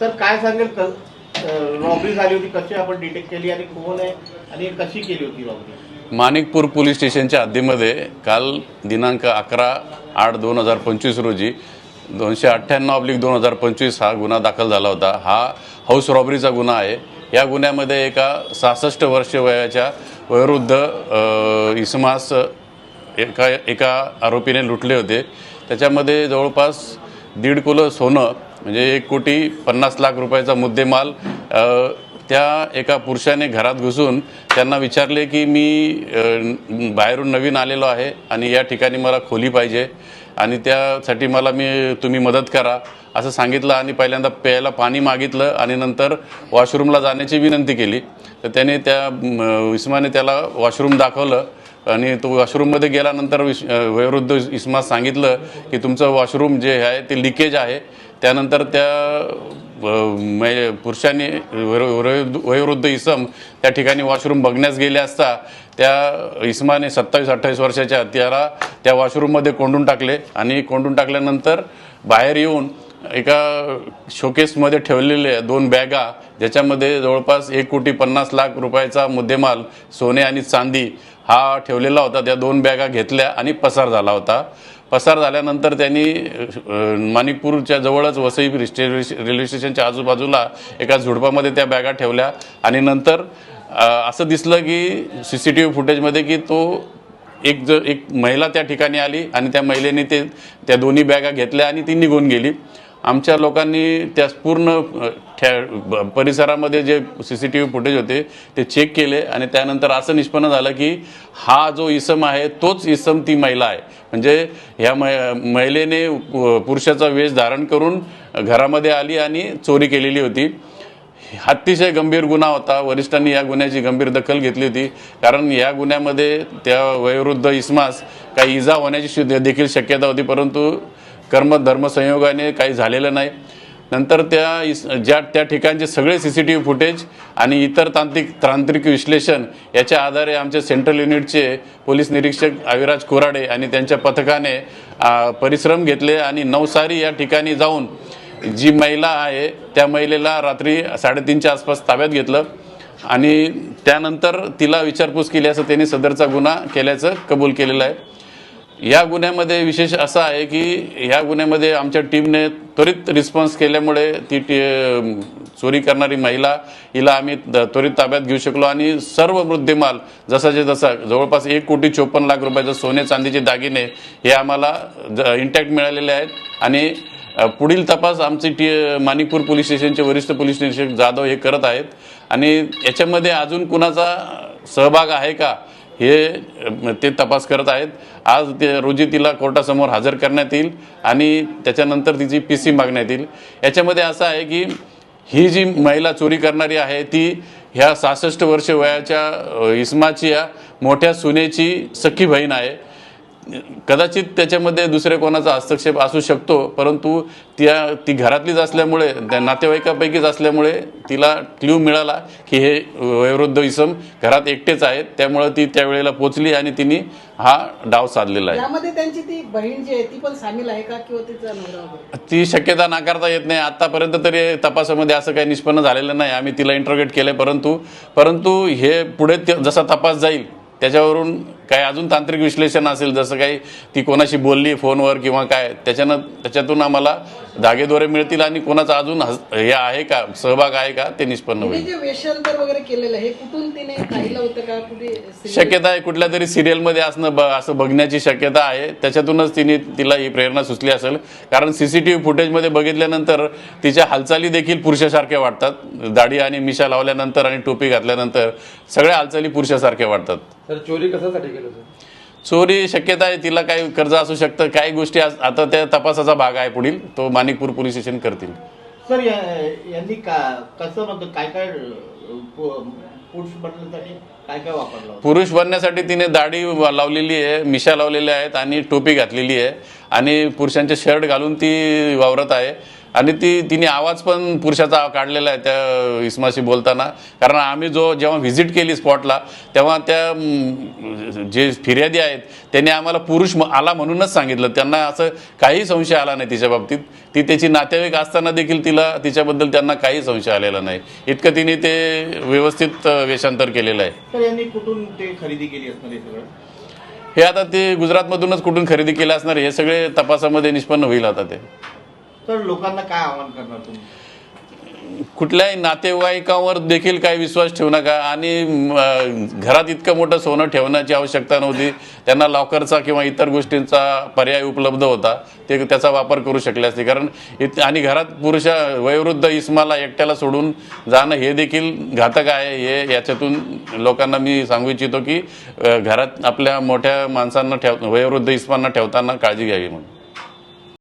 Sir काय सांगेल? Robbery झाली होती कशी आपण डिटेक्ट केली आणि कोण आहे आणि कशी केली होती रॉबरी माणिकपूर पोलीस स्टेशनच्या हद्दीमध्ये काल दिनांक अकरा आठ दोन हजार पंचवीस रोजी दोनशे अठ्ठ्याण्णव अब्लिक दोन हजार पंचवीस हा गुन्हा दाखल झाला होता. हा हाऊस रॉबरीचा गुन्हा आहे. या गुन्ह्यामध्ये एका सहासष्ट वर्ष वयाच्या वयोवृद्ध इसमास एका एका आरोपीने लुटले होते. त्याच्यामध्ये जवळपास दीड किलो सोनं म्हणजे एक कोटी पन्नास लाख रुपयाचा मुद्देमाल त्या एका पुरुषाने घरात घुसून त्यांना विचारले की मी बाहेरून नवीन आलेलो आहे आणि या ठिकाणी मला खोली पाहिजे आणि त्यासाठी मला मी तुम्ही मदत करा असं सांगितलं आणि पहिल्यांदा प्यायला पाणी मागितलं आणि नंतर वॉशरूमला जाण्याची विनंती केली. तर त्याने त्या म, इस्माने त्याला वॉशरूम दाखवलं आणि तो वॉशरूममध्ये गेल्यानंतर विश वयोवृद्ध इस्मास सांगितलं की तुमचं वॉशरूम जे आहे ते लिकेज आहे. त्यानंतर त्या म्हणजे पुरुषांनी वयोवृद्ध इसम त्या ठिकाणी वॉशरूम बघण्यास गेले असता त्या इस्माने सत्तावीस अठ्ठावीस वर्षाच्या त्याला त्या वॉशरूममध्ये कोंडून टाकले. आणि कोंडून टाकल्यानंतर बाहेर येऊन एका शोकेसमध्ये ठेवलेले दोन बॅगा ज्याच्यामध्ये जवळपास एक कोटी पन्नास लाख रुपयाचा मुद्देमाल सोने आणि चांदी हा ठेवलेला होता. त्या दोन बॅगा घेतल्या आणि पसार झाला होता. पसार झाल्यानंतर त्यांनी माणिकपूरच्या जवळच वसई रिस्टे रेल्वे स्टेशनच्या आजूबाजूला एका झुडपामध्ये त्या बॅगा ठेवल्या. आणि नंतर असं दिसलं की सी सी टी व्ही फुटेजमध्ये की तो एक ज एक महिला त्या ठिकाणी आली आणि त्या महिलेने ते त्या दोन्ही बॅगा घेतल्या आणि ती निघून गेली. आमच्या लोकांनी त्या पूर्ण ठ्या परिसरामध्ये जे C C T V footage होते ते चेक केले आणि त्यानंतर असं निष्पन्न झालं की हा जो इसम आहे तोच इसम ती महिला आहे. म्हणजे ह्या मै महिलेने पुरुषाचा वेश धारण करून घरामध्ये आली आणि चोरी केलेली होती. अतिशय गंभीर गुन्हा होता. वरिष्ठांनी या गुन्ह्याची गंभीर दखल घेतली होती. कारण या गुन्ह्यामध्ये त्या वयोवृद्ध इस्मास काही इजा होण्याची देखील शक्यता होती. परंतु कर्म धर्म संयोगाने काही झालेलं नाही. नंतर त्या इस ज्या त्या ठिकाणचे सगळे C C T V footage आणि इतर तांत्रिक तांत्रिक विश्लेषण याच्या आधारे आमचे सेंट्रल युनिटचे पोलीस निरीक्षक अविराज कोराडे आणि त्यांच्या पथकाने परिश्रम घेतले आणि नवसारी या ठिकाणी जाऊन जी महिला आहे त्या महिलेला रात्री साडेतीनच्या आसपास ताब्यात घेतलं आणि त्यानंतर तिला विचारपूस केली असं त्यांनी सदरचा गुन्हा केल्याचं कबूल केलेलं आहे. या गुन्ह्यामध्ये विशेष असं आहे की ह्या गुन्ह्यामध्ये आमच्या टीमने त्वरित रिस्पॉन्स केल्यामुळे ती टी चोरी करणारी महिला हिला आम्ही त्वरित ताब्यात घेऊ शकलो आणि सर्व मुद्देमाल जसाचे जसा जवळपास एक कोटी चोपन्न लाख रुपयाचं सोने चांदीचे दागिने हे आम्हाला इंटॅक्ट मिळालेले आहेत. आणि पुढील तपास आमचे टी माणिकपूर पोलीस स्टेशनचे वरिष्ठ पोलीस निरीक्षक जाधव हे करत आहेत. आणि याच्यामध्ये अजून कुणाचा सहभाग आहे का? हे ते तपास करत आहेत. आज ते रोजी तिला कोर्टासमोर हजर करण्यात येईल आणि त्याच्यानंतर तिची पी सी मागण्यात येईल. याच्यामध्ये असं आहे की ही जी महिला चोरी करणारी आहे ती ह्या सहासष्ट वर्ष वयाच्या इस्माची या मोठ्या सुनेची सखी बहीण आहे. कदाचित त्याच्यामध्ये दुसऱ्या कोणाचा हस्तक्षेप असू शकतो परंतु त्या ती घरातलीच असल्यामुळे त्या नातेवाईकापैकीच असल्यामुळे तिला क्ल्यू मिळाला की हे वयोवृद्ध इसम घरात एकटेच आहेत त्यामुळे ती त्यावेळेला पोचली आणि तिने हा डाव साधलेला आहे. त्यांची ती बहीण जी आहे ती पण सामील आहे का किंवा ती शक्यता नाकारता येत नाही. आतापर्यंत तरी तपासामध्ये असं काही निष्पन्न झालेलं नाही. आम्ही तिला इंट्रोगेट केलं परंतु परंतु हे पुढे जसा तपास जाईल त्याच्यावरून काही अजून तांत्रिक विश्लेषण असेल जसं काही ती कोणाशी बोलली फोनवर किंवा काय त्याच्यानं त्याच्यातून आम्हाला धागेदोरे मिळतील आणि कोणाचा अजून हस- हे आहे का सहभाग आहे का ते निष्पन्न होईल. जे वेषांतर वगैरे केलेलं आहे हे कुठून तिने पाहिलं होतं का कुठे serial- शक्यता आहे कुठल्या तरी सिरियलमध्ये असणं असं बघण्याची शक्यता आहे. त्याच्यातूनच तिने तिला ही प्रेरणा सुचली असेल. कारण सी सी टी व्ही फुटेजमध्ये बघितल्यानंतर तिच्या हालचाली देखील पुरुषासारख्या वाटतात. दाढी आणि मिशा लावल्यानंतर आणि टोपी घातल्यानंतर सगळ्या हालचाली पुरुषासारख्या वाटतात. तर चोरी कशासाठी केलं चोरी शक्यता आहे तिला काही कर्ज असू शकतं. काही गोष्टी आता त्या तपासाचा भाग आहे पुढील. तो माणिकपूर पोलीस स्टेशन करतील. सर यांनी का कसं म्हणतो काय काय पुरुष बनण्यासाठी काय काय वापरलं होतं? पुरुष बनण्यासाठी तिने दाढी लावलेली आहे मिशा लावलेल्या आहेत आणि टोपी घातलेली आहे. आणि पुरुषांचे शर्ट घालून ती वावरत आहे. आणि ती तिने आवाज पण पुरुषाचा काढलेला आहे त्या इस्माशी बोलताना. कारण आम्ही जो जेव्हा व्हिजिट केली स्पॉटला तेव्हा त्या जे फिर्यादी आहेत त्यांनी आम्हाला पुरुष आला म्हणूनच सांगितलं. त्यांना असं काही संशय आला नाही तिच्या बाबतीत. ती त्याची नातेवाईक असताना देखील तिला तिच्याबद्दल त्यांना काही संशय आलेला नाही. इतकं तिने ते व्यवस्थित वेषांतर केलेलं आहे. कुठून ते खरेदी केली असणार हे सगळं? हे आता ते गुजरातमधूनच कुठून खरेदी केलं असणार हे सगळे तपासामध्ये निष्पन्न होईल आता ते. तर लोकांना काय आव्हान करणार तुम्ही? कुठल्याही नातेवाईकांवर देखील काही विश्वास ठेवू नका आणि घरात इतकं मोठं सोनं ठेवण्याची आवश्यकता नव्हती. त्यांना लॉकरचा किंवा इतर गोष्टींचा पर्याय उपलब्ध होता. ते त्याचा वापर करू शकले असते. कारण इत आणि घरात पुरुषा वयोवृद्ध इस्माला एकट्याला सोडून जाणं हे देखील घातक आहे. हे याच्यातून लोकांना मी सांगू इच्छितो की घरात आपल्या मोठ्या माणसांना ठेव वयोवृद्ध इस्मांना ठेवताना काळजी घ्यावी म्हणून.